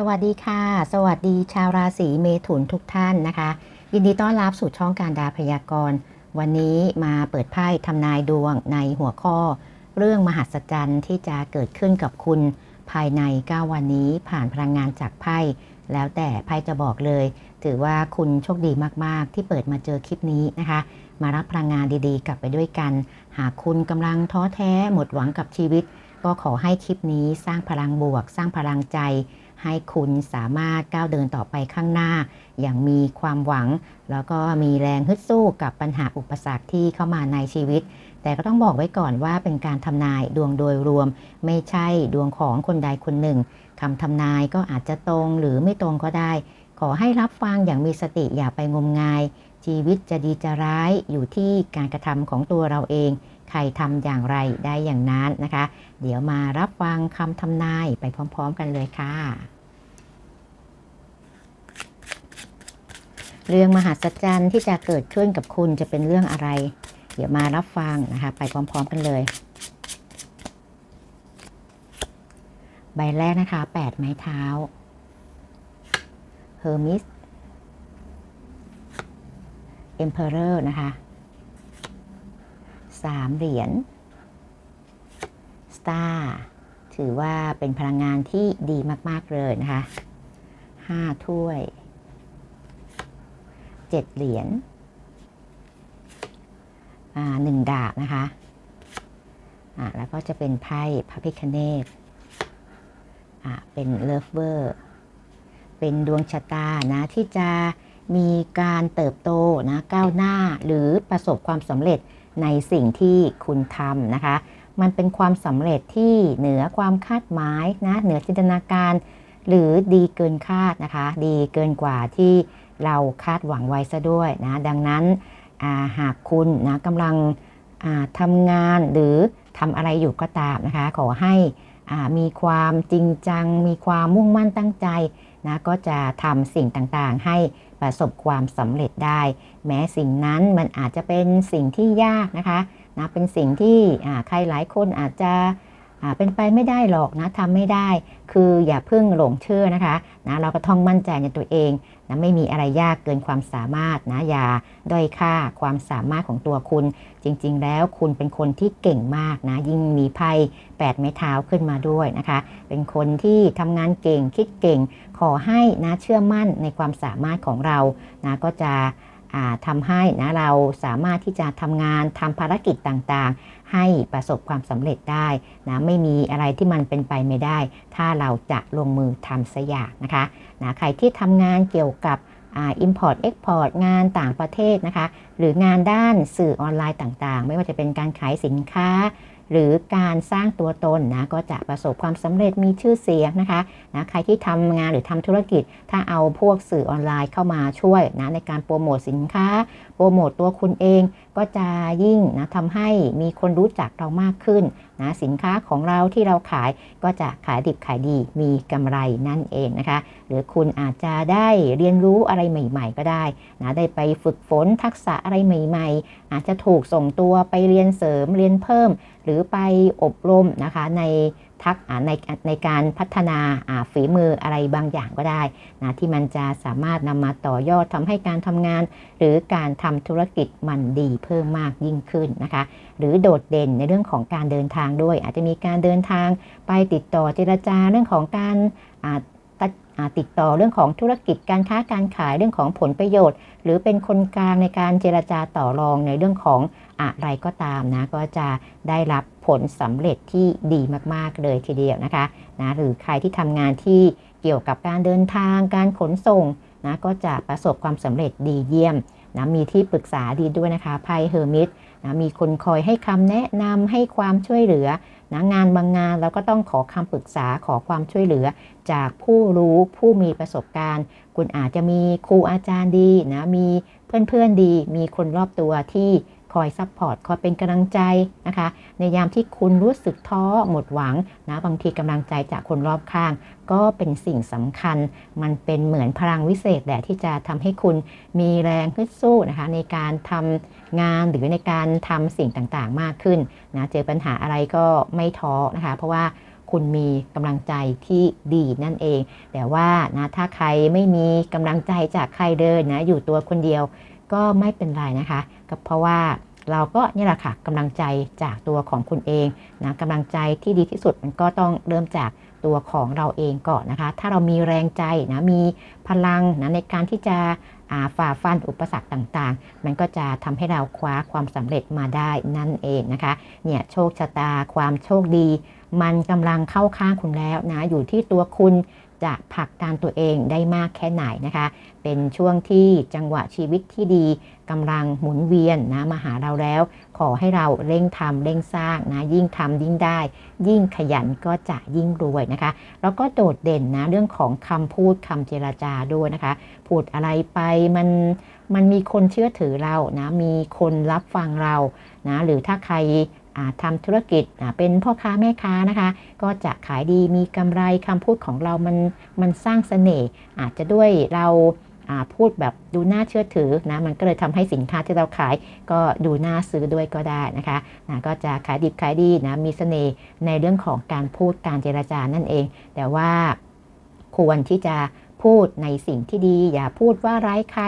สวัสดีค่ะ สวัสดีชาวราศีเมถุนทุกท่านนะคะ ยินดีต้อนรับสู่ช่องการดาพยากรณ์ วันนี้มาเปิดไพ่ทำนายดวงในหัวข้อ เรื่องมหัศจรรย์ที่จะเกิดขึ้นกับคุณ ภายใน 9 วันนี้ผ่านพลังงานจากไพ่แล้วแต่ไพ่จะบอกเลย ถือว่าคุณโชคดีมากๆ ที่เปิดมาเจอคลิปนี้นะคะ มารับพลังงานดีๆ กลับไปด้วยกัน หากคุณกำลังท้อแท้หมดหวังกับชีวิต ก็ขอให้คลิปนี้สร้างพลังบวก สร้างพลังใจ ให้คุณสามารถก้าวเดินต่อไปข้างหน้า อย่างมีความหวัง แล้วก็มีแรงฮึดสู้กับปัญหาอุปสรรคที่เข้ามาในชีวิต แต่ก็ต้องบอกไว้ก่อนว่าเป็นการทำนายดวงโดยรวม ไม่ใช่ดวงของคนใดคนหนึ่งคำทำนายก็อาจจะตรงหรือไม่ตรงก็ได้ ขอให้รับฟังอย่างมีสติอย่าไปงมงาย ชีวิตจะดีจะร้ายอยู่ที่การกระทำของตัวเราเองใครทำอย่างไรได้อย่างนั้นนะคะ เดี๋ยวมารับฟังคำทำนายไปพร้อม ๆ กันเลยค่ะ เรื่องมหัศจรรย์ที่จะเกิดขึ้นกับคุณจะเป็นเรื่องอะไร เดี๋ยวมารับฟังนะคะ ไปพร้อม ๆ กันเลย ใบแรกนะคะ8ไม้เท้า Hermes Emperor นะคะสามเหรียญ Star ถือว่าเป็นพลังงานที่ดีมาก ๆ เลยนะคะห้าถ้วย เจ็ดเหรียญหนึ่งดาบนะคะอ่าแล้วก็จะเป็นไพ่พระพิคเนตอ่าเป็นเลิฟเวอร์ เป็นดวงชะตานะที่จะมีการเติบโตนะก้าวหน้าหรือประสบความสำเร็จในสิ่งที่คุณทำนะคะ มันเป็นความสำเร็จที่เหนือความคาดหมายนะเหนือจินตนาการ หรือดีเกินคาดนะคะ ดีเกินกว่าที่ เราคาดหวังไว้ซะด้วยนะดังนั้นหากคุณนะกำลังทำงานหรือทำอะไรอยู่ก็ตามนะคะ ขอให้มีความจริงจัง มีความมุ่งมั่นตั้งใจนะก็จะทำสิ่งต่างๆ ให้ประสบความสำเร็จได้ แม้สิ่งนั้นมันอาจจะเป็นสิ่งที่ยากนะคะนะเป็นสิ่งที่ใครหลายคนอาจจะเป็นไปไม่ได้หรอกนะทำไม่ได้ คืออย่าเพิ่งหลงเชื่อนะคะนะเราก็ต้องมั่นใจในตัวเอง นะไม่มีอะไรยากเกินความสามารถนะอย่าด้อยค่าความสามารถของตัวคุณ จริง ๆ แล้วคุณเป็นคนที่เก่งมากนะยิ่งมีไพ่8ไม้เท้าขึ้นมาด้วยนะคะ เป็นคนที่ทำงานเก่งคิดเก่ง ขอให้นะเชื่อมั่นในความสามารถของเรานะก็จะ ทำให้นะเราสามารถที่จะทำงานทำภารกิจต่างๆ ให้ประสบความสำเร็จได้นะไม่มีอะไรที่มันเป็นไปไม่ได้ ถ้าเราจะลงมือทำสักอย่างนะคะนะใครที่ทำงานเกี่ยวกับอ import export งานต่างประเทศนะคะ หรืองานด้านสื่อออนไลน์ต่างๆ ไม่ว่าจะเป็นการขายสินค้า หรือการสร้างตัวตนนะก็จะประสบความสำเร็จมีชื่อเสียงนะคะนะใครที่ทำงานหรือทำธุรกิจ ถ้าเอาพวกสื่อออนไลน์เข้ามาช่วยนะในการโปรโมทสินค้า โปรโมตตัวคุณเองก็จะยิ่งนะทำให้มีคนรู้จักเรามากขึ้นนะสินค้าของเราที่เราขายก็จะขายดิบขายดีมีกำไรนั่นเองนะคะ หรือคุณอาจจะได้เรียนรู้อะไรใหม่ ๆ ก็ได้นะได้ไปฝึกฝนทักษะอะไรใหม่ ๆ อาจจะถูกส่งตัวไปเรียนเสริมเรียนเพิ่ม หรือไปอบรมนะคะในทักในในการพัฒนาฝีมืออะไรบางอย่างก็ได้นะที่มันจะสามารถนำมาต่อยอดทำให้การทำงาน หรือการทำธุรกิจมันดีเพิ่มมากยิ่งขึ้นนะคะ หรือโดดเด่นในเรื่องของการเดินทางด้วย อาจจะมีการเดินทางไปติดต่อเจรจาเรื่องของการ ติดต่อเรื่องของธุรกิจการค้าการขายเรื่องของผลประโยชน์ หรือเป็นคนกลางในการเจรจาต่อรองในเรื่องของอะไรก็ตามนะก็จะได้รับผลสำเร็จที่ดีมากๆเลยทีเดียวนะคะนะหรือใครที่ทำงานที่เกี่ยวกับการเดินทางการขนส่งนะก็จะประสบความสำเร็จดีเยี่ยมนะมีที่ปรึกษาดีด้วยนะคะไพ่เฮอร์มิตนะมีคนคอยให้คำแนะนำให้ความช่วยเหลือ นะงานบางงานเราก็ต้องขอคำปรึกษาขอความช่วยเหลือ จากผู้รู้ผู้มีประสบการณ์ คุณอาจจะมีครูอาจารย์ดีนะมีเพื่อนๆดี มีคนรอบตัวที่ คอยซัพพอร์ตคอยเป็นกำลังใจนะคะ ในยามที่คุณรู้สึกท้อหมดหวังนะบางทีกำลังใจจากคนรอบข้าง ก็เป็นสิ่งสำคัญ มันเป็นเหมือนพลังวิเศษแหละที่จะทำให้คุณมีแรงฮึดสู้นะคะ ในการทำงานหรือในการทำสิ่งต่างๆ มากขึ้นนะเจอปัญหาอะไรก็ไม่ท้อนะคะ เพราะว่าคุณมีกำลังใจที่ดีนั่นเอง แต่ว่านะถ้าใครไม่มีกำลังใจจากใครเลยนะอยู่ตัวคนเดียว ก็ไม่เป็นไรนะคะก็เพราะว่าเราก็นี่แหละค่ะกำลังใจจากตัวของคุณเองนะกำลังใจที่ดีที่สุดมันก็ต้องเริ่มจากตัวของเราเองก่อนนะคะ ถ้าเรามีแรงใจนะมีพลังนะในการที่จะฝ่าฟันอุปสรรคต่างๆ มันก็จะทำให้เราคว้าความสำเร็จมาได้นั่นเองนะคะเนี่ยโชคชะตาความโชคดี มันกำลังเข้าข้างคุณแล้วนะอยู่ที่ตัวคุณ จะผลักดันตัวเองได้มากแค่ไหนนะคะ เป็นช่วงที่จังหวะชีวิตที่ดีกำลังหมุนเวียนนะมาหาเราแล้ว ขอให้เราเร่งทำเร่งสร้างนะยิ่งทำยิ่งได้ ยิ่งขยันก็จะยิ่งรวยนะคะ แล้วก็โดดเด่นนะเรื่องของคำพูดคำเจรจาด้วยนะคะ พูดอะไรไปมันมันมีคนเชื่อถือเรานะมีคนรับฟังเรานะหรือถ้าใคร ทำธุรกิจเป็นพ่อค้าแม่ค้านะคะ ก็จะขายดีมีกำไรคำพูดของเรามันมันสร้างเสน่ห์อาจจะด้วยเราพูดแบบดูน่าเชื่อถือนะมันก็เลยทำให้สินค้าที่เราขายก็ดูน่าซื้อด้วยก็ได้นะคะนะก็จะขายดิบขายดีนะมีเสน่ห์ในเรื่องของการพูดการเจรจานั่นเอง แต่ว่าควรที่จะพูดในสิ่งที่ดี อย่าพูดว่าร้ายใคร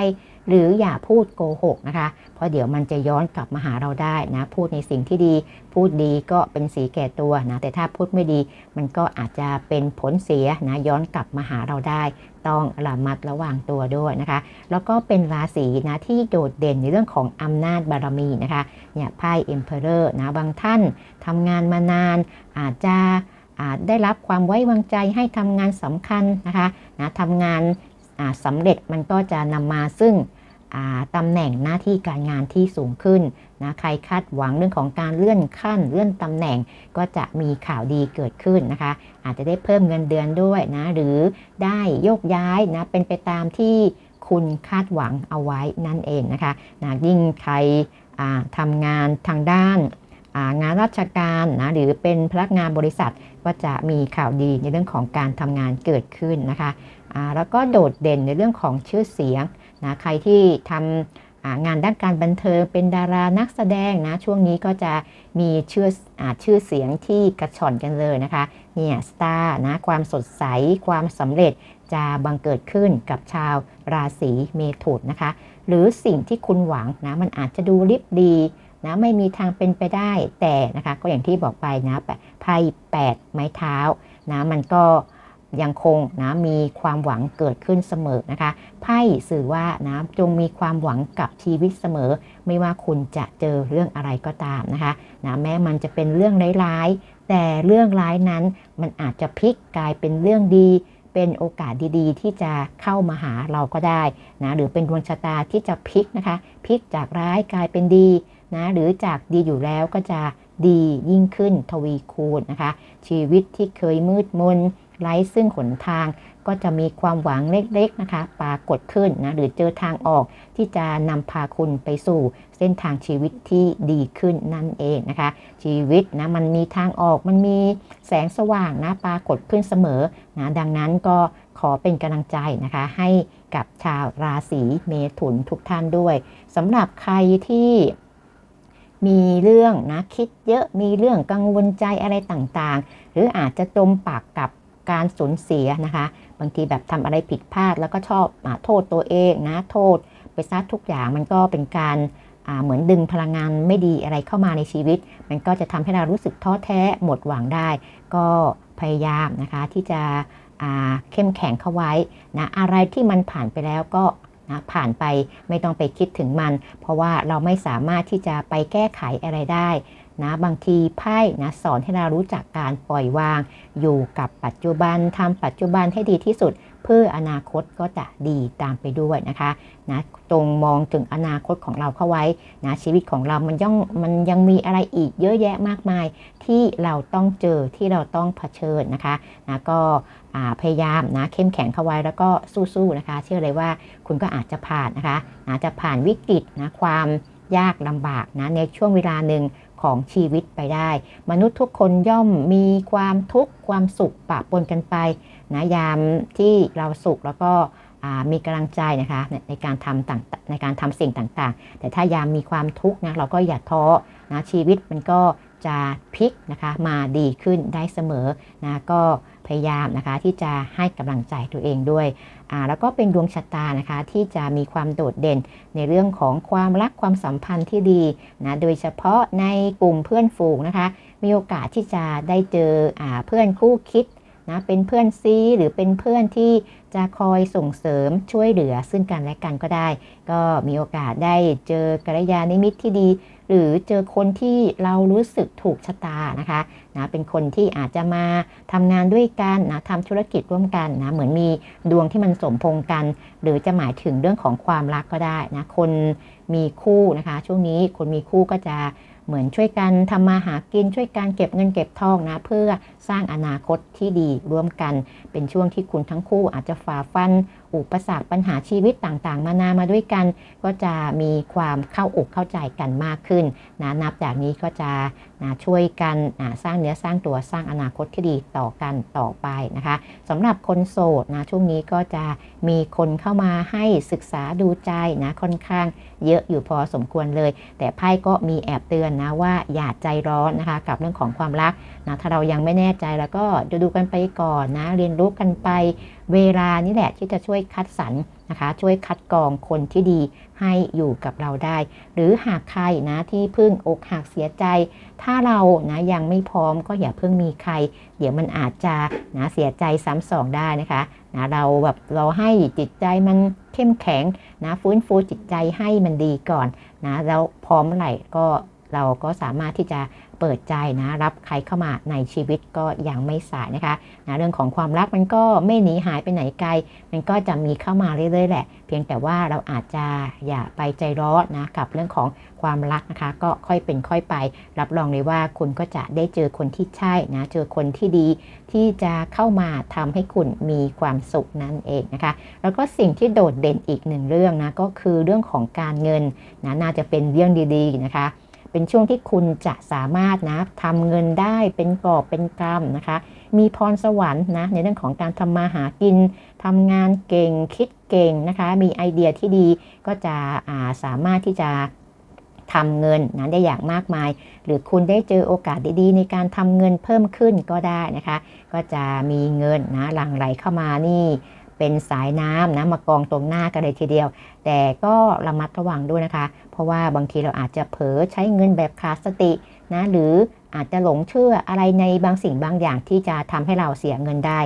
หรืออย่าพูดโกหกนะคะ เพราะเดี๋ยวมันจะย้อนกลับมาหาเราได้นะ พูดในสิ่งที่ดี พูดดีก็เป็นสีแก่ตัวนะ แต่ถ้าพูดไม่ดี มันก็อาจจะเป็นผลเสียนะ ย้อนกลับมาหาเราได้ ต้องระมัดระวังตัวด้วยนะคะ แล้วก็เป็นราศีนะที่โดดเด่นในเรื่องของอำนาจบารมีนะคะ เนี่ยไพ่เอ็มเพอเรอร์นะ บางท่านทำงานมานาน อาจจะอาจได้รับความไว้วางใจให้ทำงานสำคัญนะคะนะทำงาน สำเร็จมันก็จะนำมาซึ่งตำแหน่งหน้าที่การงานที่สูงขึ้นนะใครคาดหวังเรื่องของการเลื่อนขั้น เลื่อนตำแหน่งก็จะมีข่าวดีเกิดขึ้นนะคะ อาจจะได้เพิ่มเงินเดือนด้วยนะหรือได้โยกย้ายนะเป็นไปตามที่คุณคาดหวังเอาไว้นั่นเองนะคะนะยิ่งใครทำงานทางด้านงานราชการนะหรือเป็นพนักงานบริษัทก็จะมีข่าวดีในเรื่องของการทำงานเกิดขึ้นนะคะ แล้วก็โดดเด่นในเรื่องของชื่อเสียงนะใครที่ทำงานด้านการบันเทิงเป็นดารานักแสดงนะช่วงนี้ก็จะมีชื่ออชื่อเสียงที่กระชอนกันเลยนะคะเนี่ยสตาร์นะความสดใสความสำเร็จจะบังเกิดขึ้นกับชาวราศีเมถุนนะคะ หรือสิ่งที่คุณหวังนะมันอาจจะดูริบดีนะไม่มีทางเป็นไปได้แต่นะคะ ก็อย่างที่บอกไปนะไพ่แปดไม้เท้านะมันก็ ยังคงนะมีความหวังเกิดขึ้นเสมอนะคะไพ่สื่อว่านะจงมีความหวังกับชีวิตเสมอ ไม่ว่าคุณจะเจอเรื่องอะไรก็ตามนะคะนะแม้มันจะเป็นเรื่องร้ายๆ แต่เรื่องร้ายนั้นมันอาจจะพลิกกลายเป็นเรื่องดีเป็นโอกาสดีๆ ที่จะเข้ามาหาเราก็ได้นะหรือเป็นดวงชะตาที่จะพลิกนะคะพลิกจากร้ายกลายเป็นดีนะหรือจากดีอยู่แล้วก็จะดียิ่งขึ้นทวีคูณนะคะ ชีวิตที่เคยมืดมน ไร้ซึ่งหนทาง ก็จะมีความหวังเล็กๆนะคะปรากฏขึ้นนะหรือเจอทางออกที่จะนำพาคุณไปสู่เส้นทางชีวิตที่ดีขึ้นนั่นเองนะคะ ชีวิตนะมันมีทางออกมันมีแสงสว่างนะปรากฏขึ้นเสมอนะดังนั้นก็ขอเป็นกำลังใจนะคะให้กับชาวราศีเมถุนทุกท่านด้วยสำหรับใครที่มีเรื่องนะคิดเยอะมีเรื่องกังวลใจอะไรต่างๆ หรืออาจจะจมปากกับ การสูญเสียนะคะ บางทีแบบทำอะไรผิดพลาด แล้วก็ชอบอโทษตัวเองนะโทษ ไปซะทุกอย่างมันก็เป็นการเหมือนดึงพลังงานไม่ดีอะไรเข้ามาในชีวิต มันก็จะทำให้เรารู้สึกท้อแท้หมดหวังได้ ก็พยายามนะคะที่จะเข้มแข็งเข้าไว้นะอะไรที่มันผ่านไปแล้วก็นะผ่านไปไม่ต้องไปคิดถึงมัน เพราะว่าเราไม่สามารถที่จะไปแก้ไขอะไรได้ นะบางทีไพ่นะสอนให้เรารู้จักการปล่อยวาง อยู่กับปัจจุบันทำปัจจุบันให้ดีที่สุด เพื่ออนาคตก็จะดีตามไปด้วยนะคะนะตรงมองถึงอนาคตของเราเข้าไว้นะชีวิตของเรามันยังมันยังมีอะไรอีกเยอะแยะมากมาย ที่เราต้องเจอที่เราต้องเผชิญนะคะนะก็พยายามนะเข้มแข็งเข้าไว้แล้วก็สู้ๆนะคะ เชื่อเลยว่าคุณก็อาจจะผ่านนะคะอาจจะผ่านวิกฤตนะความยากลำบากนะในช่วงเวลาหนึ่ง ของชีวิตไปได้ มนุษย์ทุกคนย่อมมีความทุกข์ความสุขปะปนกันไปนะยามที่เราสุขแล้วก็มีกำลังใจนะคะในการทำต่างในการทำสิ่งต่างๆ แต่ถ้ายามมีความทุกข์นะเราก็อย่าท้อนะชีวิตมันก็จะพลิกนะคะมาดีขึ้นได้เสมอนะก็ พยายามนะคะที่จะให้กำลังใจตัวเองด้วย แล้วก็เป็นดวงชะตานะคะที่จะมีความโดดเด่นในเรื่องของความรักความสัมพันธ์ที่ดีนะโดยเฉพาะในกลุ่มเพื่อนฝูงนะคะ มีโอกาสที่จะได้เจออเพื่อนคู่คิดนะเป็นเพื่อนซีหรือเป็นเพื่อนที่จะคอยส่งเสริมช่วยเหลือซึ่งกันและกันก็ได้ ก็มีโอกาสได้เจอกัลยาณมิตรที่ดี หรือเจอคนที่เรารู้สึกถูกชะตานะคะนะเป็นคนที่อาจจะมาทำงานด้วยกันนะทำธุรกิจร่วมกันนะเหมือนมีดวงที่มันสมพงกัน หรือจะหมายถึงเรื่องของความรักก็ได้นะคนมีคู่นะคะ ช่วงนี้คนมีคู่ก็จะเหมือนช่วยกันทำมาหากินช่วยกันเก็บเงินเก็บทองนะ เพื่อสร้างอนาคตที่ดีร่วมกัน เป็นช่วงที่คุณทั้งคู่อาจจะฝ่าฟัน อุปสรรคปัญหาชีวิตต่างๆ มานามาด้วยกัน ก็จะมีความเข้าอกเข้าใจกันมากขึ้นนะนับจากนี้ก็จะนะช่วยกันนะสร้างเนื้อสร้างตัวสร้างอนาคตที่ดีต่อกันต่อไปนะคะสำหรับคนโสดนะช่วงนี้ก็จะมีคนเข้ามาให้ศึกษาดูใจนะค่อนข้างเยอะอยู่พอสมควรเลย แต่ไพ่ก็มีแอบเตือนนะว่าอย่าใจร้อนนะคะกับเรื่องของความรักนะถ้าเรายังไม่แน่ใจแล้วก็ดูดูกันไปก่อนนะเรียนรู้กันไป เวลานี่แหละที่จะช่วยคัดสรร นะคะ ช่วยคัดกรองคนที่ดีให้อยู่กับเราได้ หรือหากใครนะที่พิ่งอกหักเสียใจ ถ้าเรานะยังไม่พร้อมก็อย่าเพิ่งมีใคร เดี๋ยวมันอาจจะนะเสียใจซ้ำสองได้นะคะนะเราแบบเราให้จิตใจมันเข้มแข็งนะฟื้นฟูจิตใจให้มันดีก่อนนะแล้วพร้อมเมื่อไหร่ก็ เราก็สามารถที่จะเปิดใจนะรับใครเข้ามาในชีวิตก็ยังไม่สายนะคะนะเรื่องของความรักมันก็ไม่หนีหายไปไหนไกล มันก็จะมีเข้ามาเรื่อยๆแหละ เพียงแต่ว่าเราอาจจะอย่าไปใจร้อนนะกับเรื่องของความรักนะคะ ก็ค่อยเป็นค่อยไป รับรองเลยว่าคุณก็จะได้เจอคนที่ใช่นะเจอคนที่ดีที่จะเข้ามาทำให้คุณมีความสุขนั่นเองนะคะ แล้วก็สิ่งที่โดดเด่นอีกหนึ่งเรื่องนะก็คือเรื่องของการเงินนะน่าจะเป็นเรื่องดีๆนะคะ เป็นช่วงที่คุณจะสามารถนะทำเงินได้เป็นกอบเป็นกำนะคะ มีพรสวรรค์นะในเรื่องของการทำมาหากินทำงานเก่งคิดเก่งนะคะ มีไอเดียที่ดีก็จะาสามารถที่จะทำเงินนะได้อย่างมากมาย หรือคุณได้เจอโอกาสดีๆ ในการทำเงินเพิ่มขึ้นก็ได้นะคะ ก็จะมีเงินนะหลั่งไหลเข้ามานี่ เป็นสายน้ำนะมากองตรงหน้ากันเลยทีเดียว แต่ก็ระมัดระวังด้วยนะคะ เพราะว่าบางทีเราอาจจะเผลอใช้เงินแบบขาดสตินะหรืออาจจะหลงเชื่ออะไรในบางสิ่งบางอย่างที่จะทำให้เราเสียเงินได้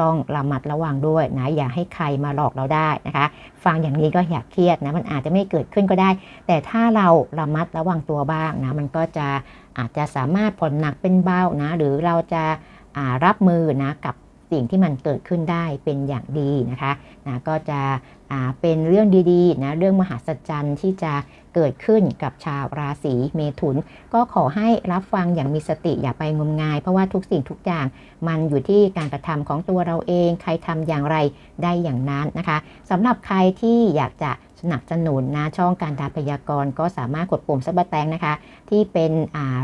ต้องระมัดระวังด้วยนะอย่าให้ใครมาหลอกเราได้นะคะ ฟังอย่างนี้ก็อย่าเครียดนะมันอาจจะไม่เกิดขึ้นก็ได้ แต่ถ้าเราระมัดระวังตัวบ้างนะมันก็จะอาจจะสามารถผ่อนหนักเป็นเบานะหรือเราจะารับมือนะกับ สิ่งที่มันเกิดขึ้นได้เป็นอย่างดีนะคะนะก็จะเป็นเรื่องดีๆนะเรื่องมหัศจรรย์ที่จะเกิดขึ้นกับชาวราศีเมถุน ก็ขอให้รับฟังอย่างมีสติอย่าไปงมงาย เพราะว่าทุกสิ่งทุกอย่างมันอยู่ที่การกระทำของตัวเราเอง ใครทำอย่างไรได้อย่างนั้นนะคะสำหรับใครที่อยากจะ สนับสนุนนะช่องการดาพยากรณ์ก็สามารถกดปุ่มซับแตงนะคะ ที่เป็น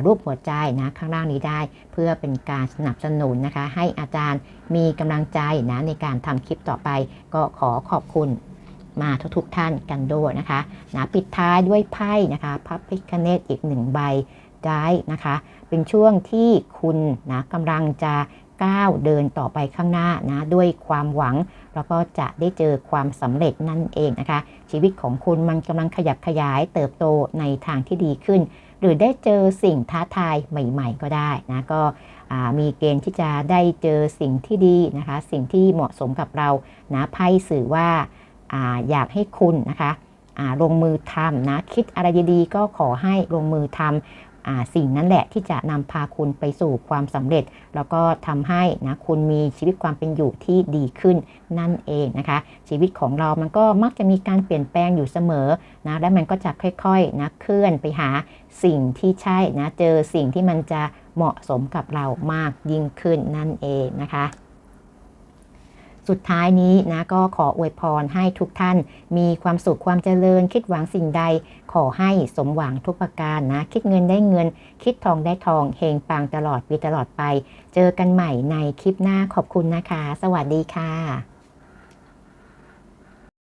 รูปหัวใจนะข้างล่างนี้ได้ เพื่อเป็นการสนับสนุนนะคะ ให้อาจารย์มีกำลังใจนะในการทำคลิปต่อไป ก็ขอขอบคุณมาทุกๆท่านกันด้วยนะคะนะปิดท้ายด้วยไพ่นะคะพระพิคเนตอีกหนึ่งใบได้นะคะ เป็นช่วงที่คุณนะกำลังจะก้าวเดินต่อไปข้างหน้านะด้วยความหวัง แล้วก็จะได้เจอความสำเร็จนั่นเองนะคะ ชีวิตของคุณมันกำลังขยับขยายเติบโตในทางที่ดีขึ้น หรือได้เจอสิ่งท้าทายใหม่ ๆ ก็ได้นะก็มีเกณฑ์ที่จะได้เจอสิ่งที่ดีนะคะ สิ่งที่เหมาะสมกับเรานะไพ่สื่อว่าออยากให้คุณนะคะลงมือทำนะคิดอะไรดีๆก็ขอให้ลงมือทำ สิ่งนั้นแหละที่จะนำพาคุณไปสู่ความสำเร็จ แล้วก็ทำให้นะคุณมีชีวิตความเป็นอยู่ที่ดีขึ้นนั่นเองนะคะ ชีวิตของเรามันก็มักจะมีการเปลี่ยนแปลงอยู่เสมอนะและมันก็จะค่อยๆนะเคลื่อนไปหาสิ่งที่ใช่นะเจอสิ่งที่มันจะเหมาะสมกับเรามากยิ่งขึ้นนั่นเองนะคะสุดท้ายนี้นะก็ขออวยพรให้ทุกท่านมีความสุขความเจริญคิดหวังสิ่งใด ขอให้สมหวังทุกประการนะ คิดเงินได้เงิน คิดทองได้ทอง เฮงปังตลอดปีตลอดไป เจอกันใหม่ในคลิปหน้าขอบคุณนะคะ สวัสดีค่ะ